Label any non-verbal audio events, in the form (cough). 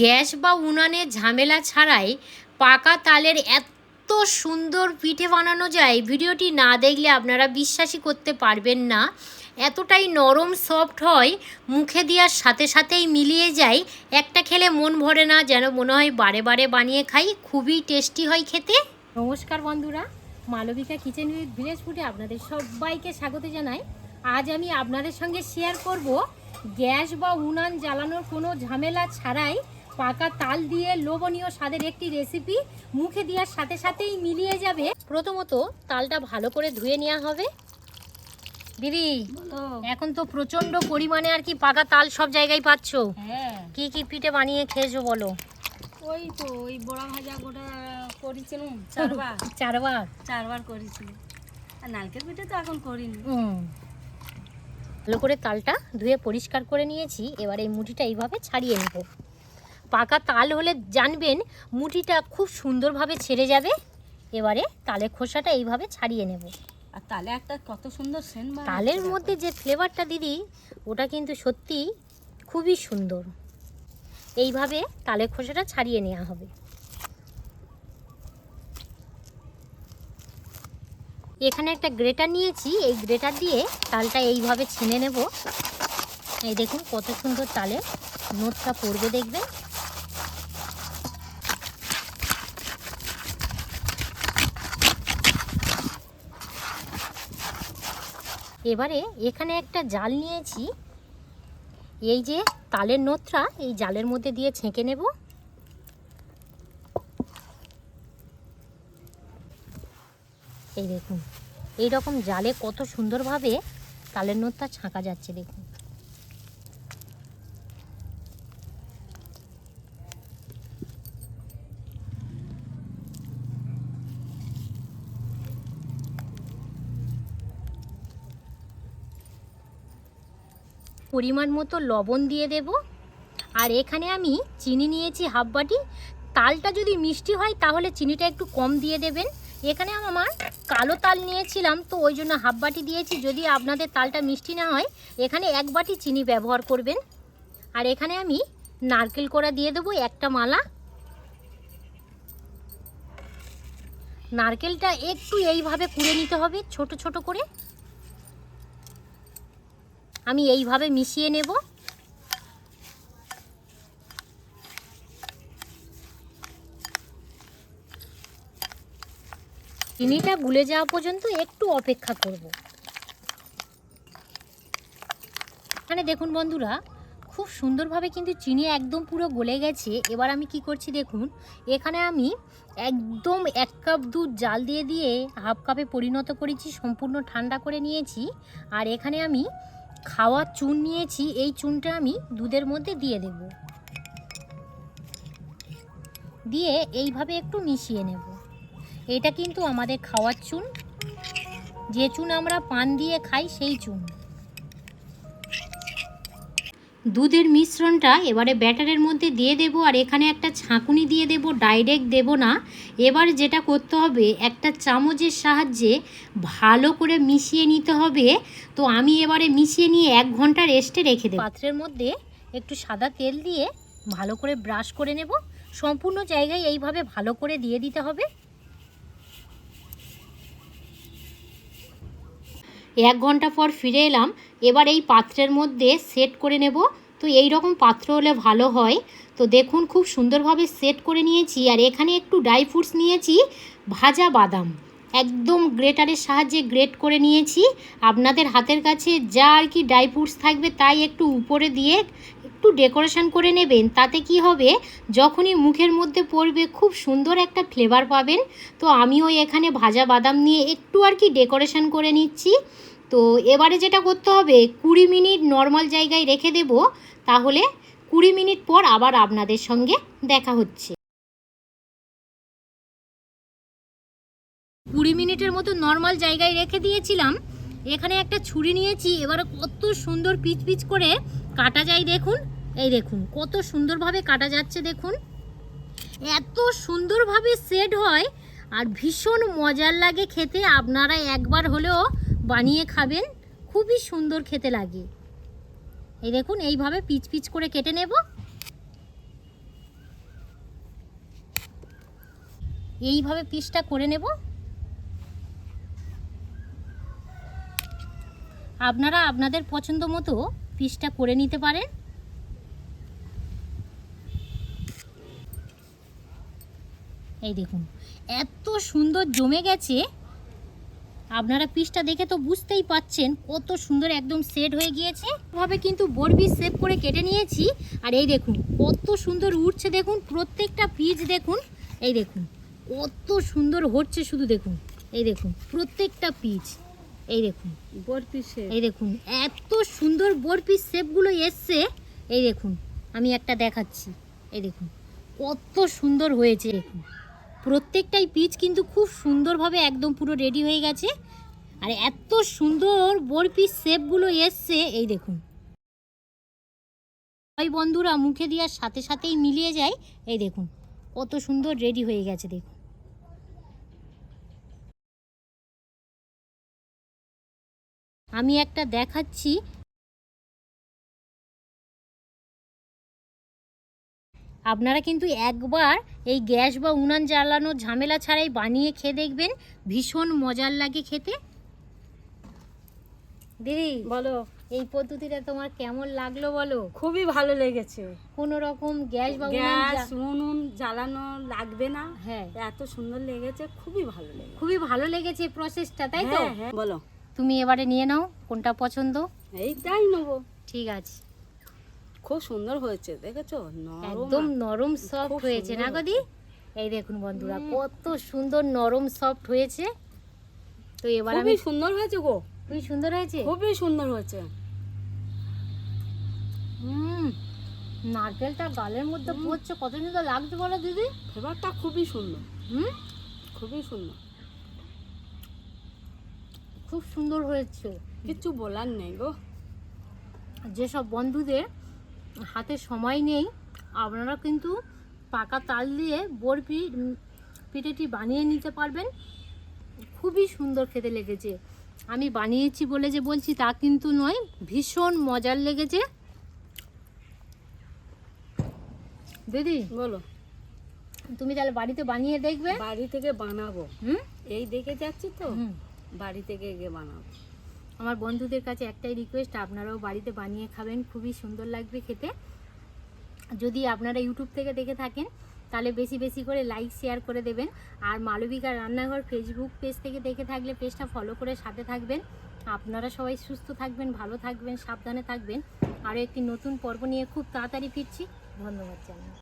Gas বা উনানের ঝামেলা ছাড়াই পাকা তালের এত সুন্দর পিঠে বানানো যায়, ভিডিওটি না দেখলে আপনারা বিশ্বাসই করতে পারবেন না। এতটাই নরম সফট হয়, মুখে দেওয়ার সাথে সাথেই মিলিয়ে যায়। একটা খেলে মন ভরে না, যেন মনে হয় বারে বারে বানিয়ে খাই, খুবই টেস্টি হয় খেতে। নমস্কার বন্ধুরা, মালবিকা কিচেন উইথ ভিলেজ ফুডে আপনাদের সবাইকে স্বাগত জানাই। আজ আমি আপনাদের সঙ্গে শেয়ার করব, গ্যাস বা উনান জ্বালানোর কোনো ঝামেলা ছাড়াই পাকা তাল দিয়ে লোভনীয় স্বাদের একটি রেসিপি মুখে দেওয়ার সাথে সাথেই মিলিয়ে যাবে। প্রথমত তালটা ভালো করে ধুয়ে নেওয়া হবে। দিদি এখন তো প্রচণ্ড পরিমাণে আর কি পাকা তাল সব জায়গায় পাচ্ছ। হ্যাঁ। কি কি পিঠে বানিয়ে খেয়েছো বলো? ওই তো ওই বড়া ভাজা গোটা করেছিলাম (laughs) চারবার। চারবার? আর নারকেল পিঠে তো এখন করিনি। ভালো করে তালটা ধুয়ে পরিষ্কার করে নিয়েছি। এবার এই মুঠিটা এইভাবে ছাড়িয়ে নেব। পাকা তাল হলে জানবেন মুঠিটা খুব সুন্দরভাবে ছেড়ে যাবে। এবারে তালের খোসাটা এইভাবে ছাড়িয়ে নেব। আর তালে একটা কত সুন্দর সেন তালের মধ্যে যে ফ্লেভারটা দিদি ওটা কিন্তু সত্যি খুবই সুন্দর। এইভাবে তালের খোসাটা ছাড়িয়ে নেওয়া হবে। এখানে একটা গ্রেটার নিয়েছি। এই গ্রেটার দিয়ে তালটা এইভাবে ছেনে নেব। এই দেখুন কত সুন্দর তালের নোটটা পড়বে দেখবেন। এবারে এখানে একটা জাল নিয়েছি। এই যে তালের নোতরা, এই জালের মধ্যে দিয়ে ছেঁকে নেব। এই দেখুন এই রকম জালে কত সুন্দরভাবে তালের নোতটা ছাঁকা যাচ্ছে দেখুন। পরিমাণ মতো লবণ দিয়ে দেব। আর এখানে আমি চিনি নিয়েছি হাফ বাটি। তালটা যদি মিষ্টি হয়, তাহলে চিনিটা একটু কম দিয়ে দেবেন। এখানে আমার কালো তাল নিয়েছিলাম, তো ওই জন্য হাফ বাটি দিয়েছি। যদি আপনাদের তালটা মিষ্টি না হয়, এখানে এক বাটি চিনি ব্যবহার করবেন। আর এখানে আমি নারকেল কোড়া দিয়ে দেবো, একটা মালা। নারকেলটা একটু এইভাবে কুড়ে নিতে হবে, ছোট ছোট করে। আমি এইভাবে মিশিয়ে নেব। চিনিটা গুলে যাওয়া পর্যন্ত একটু অপেক্ষা করব। এখানে দেখুন বন্ধুরা, খুব সুন্দরভাবে কিন্তু চিনি একদম পুরো গলে গেছে। এবার আমি কি করছি দেখুন, এখানে আমি একদম এক কাপ দুধ জাল দিয়ে দিয়ে হাফ কাপে পরিণত করেছি, সম্পূর্ণ ঠান্ডা করে নিয়েছি। আর এখানে আমি খাওয়ার চুন নিয়েছি, এই চুনটা আমি দুধের মধ্যে দিয়ে দেব। দিয়ে এইভাবে একটু মিশিয়ে নেব। এটা কিন্তু আমাদের খাওয়ার চুন। যে চুন আমরা পান দিয়ে খাই, সেই চুন। দুধের মিশ্রণটা এবারে ব্যাটারের মধ্যে দিয়ে দেব আর এখানে একটা ছাঁকুনি দিয়ে দেব ডাইরেক্ট দেব না। এবার যেটা করতে হবে, একটা চামচের সাহায্যে ভালো করে মিশিয়ে নিতে হবে। তো আমি এবারে মিশিয়ে নিয়ে এক ঘণ্টা রেস্টে রেখে দেব। পাত্রের মধ্যে একটু সাদা তেল দিয়ে ভালো করে ব্রাশ করে নেব। সম্পূর্ণ জায়গায় এইভাবে ভালো করে দিয়ে দিতে হবে। এক ঘণ্টা পর ফিরে এলাম। এবার এই পাত্রের মধ্যে সেট করে নেব। তো এই রকম পাত্র হলে ভালো হয়। তো দেখুন, খুব সুন্দরভাবে সেট করে নিয়েছি। আর এখানে একটু ড্রাই ফ্রুটস নিয়েছি। ভাজা বাদাম। একদম গ্রেটারের সাহায্যে গ্রেট করে নিয়েছি। আপনাদের হাতের কাছে যা আর কি ড্রাই ফ্রুটস থাকবে তাই একটু উপরে দিয়ে একটু ডেকোরেশন করে নেবেন। তাতে কি হবে? যখনই মুখের মধ্যে পড়বে খুব সুন্দর একটা ফ্লেভার পাবেন। তো আমিও এখানে ভাজা বাদাম নিয়ে একটু আর কি ডেকোরেশন করে নিচ্ছি। তো এবারে যেটা করতে হবে, কুড়ি মিনিট নর্মাল জায়গায় রেখে দেব। তাহলে কুড়ি মিনিট পর আবার আপনাদের সঙ্গে দেখা হচ্ছে। কুড়ি মিনিটের মতো নর্মাল জায়গায় রেখে দিয়েছিলাম। এখানে একটা ছুরি নিয়েছি, এবার কত সুন্দর পিচ পিচ করে কাটা যায় দেখুন। এই দেখুন, কত সুন্দরভাবে কাটা যাচ্ছে দেখুন। এত সুন্দরভাবে সেট হয়, আর ভীষণ মজার লাগে খেতে। আপনারা একবার হলেও বানিয়ে খাবেন, খুবই সুন্দর খেতে লাগে। এই দেখুন, এইভাবে পিচ পিচ করে কেটে নেব। এইভাবে পিসটা করে নেব। আপনারা আপনাদের পছন্দ মতো পিসটা করে নিতে পারেন। এই দেখুন, এত সুন্দর জমে গেছে। আপনারা পিসটা দেখে তো বুঝতেই পাচ্ছেন কত সুন্দর একদম সেট হয়ে গিয়েছে। ভাবে কিন্তু বরবি সেভ করে কেটে নিয়েছি। আর এই দেখুন, কত সুন্দর উঠছে দেখুন, প্রত্যেকটা পিস দেখুন। এই দেখুন, কত সুন্দর হচ্ছে শুধু দেখুন। এই দেখুন, প্রত্যেকটা পিস। এই দেখুন। বরফি সে এই দেখুন এত সুন্দর বরফি শেপগুলো এসছে। এই দেখুন আমি একটা দেখাচ্ছি। এই দেখুন কত সুন্দর হয়েছে। দেখুন প্রত্যেকটাই পিচ কিন্তু খুব সুন্দরভাবে একদম পুরো রেডি হয়ে গেছে। আর এত সুন্দর বরফি শেপগুলো এসছে এই দেখুন। ওই বন্ধুরা মুখে দেওয়ার সাথে সাথেই মিলিয়ে যায়। এই দেখুন কত সুন্দর রেডি হয়ে গেছে দেখুন। আমি একটা দেখাচ্ছি। আপনারা কিন্তু একবার এই গ্যাস বা উনান জ্বালানোর ঝামেলা ছাড়াই বানিয়ে খেয়ে দেখবেন ভীষণ মজার লাগে খেতে। দিদি বলো। এই পদ্ধতিটা তোমার কেমন লাগল বলো? খুবই ভালো লেগেছে। কোনো রকম গ্যাস বা গ্যাস উনুন জ্বালানো লাগবে না। হ্যাঁ। এত সুন্দর লেগেছে খুবই ভালো লেগেছে। খুবই ভালো লেগেছে প্রসেসটা তাই তো? হ্যাঁ, হ্যাঁ। বলো। তুমি এবারে নিয়ে নাও কোনটা পছন্দ? এইটাই নেব। ঠিক আছে। খুব সুন্দর হয়েছে দেখেছ? একদম নরম সফট হয়েছে না গদি এই দেখুন বন্ধুরা কত সুন্দর নরম সফট হয়েছে। তো এবার আমি সুন্দর হয়েছে গো। খুবই সুন্দর হয়েছে? খুবই সুন্দর হয়েছে। হুম নারকেলটা গালের মধ্যে পড়ছে কত সুন্দর লাগছে বলো দিদি। ফ্লেভারটা খুবই সুন্দর। হুম? খুবই সুন্দর। খুব সুন্দর হয়েছে। কিছু বলার নেই গো। যেসব বন্ধুদের হাতে সময় নেই আপনারা কিন্তু পাকা তাল দিয়ে বরফি পিঠেটি বানিয়ে নিতে পারবেন। খুবই সুন্দর খেতে লেগেছে। আমি বানিয়েছি বলে যে বলছি তা কিন্তু নয় ভীষণ মজার লেগেছে। দিদি বলো। তুমি তাহলে বাড়িতে বানিয়ে দেখবে। বাড়ি থেকে বানাবো। হুম? এই দেখে যাচ্ছি তো। হুম। বাড়ি থেকে গিয়ে বানাবো আমার বন্ধুদের কাছে একটাই রিকোয়েস্ট আপনারাও বাড়িতে বানিয়ে খাবেন, খুবই সুন্দর লাগবে খেতে। যদি আপনারা ইউটিউব থেকে দেখে থাকেন, তাহলে বেশি বেশি করে লাইক শেয়ার করে দেবেন। আর মালবিকা রান্নাঘর ফেসবুক পেজ থেকে দেখে থাকলে পেজটা ফলো করে সাথে থাকবেন। আপনারা সবাই সুস্থ থাকবেন, ভালো থাকবেন, সাবধানে থাকবেন। আরও একটি নতুন পর্ব নিয়ে খুব তাড়াতাড়ি ফিরছি। ধন্যবাদ জানাই।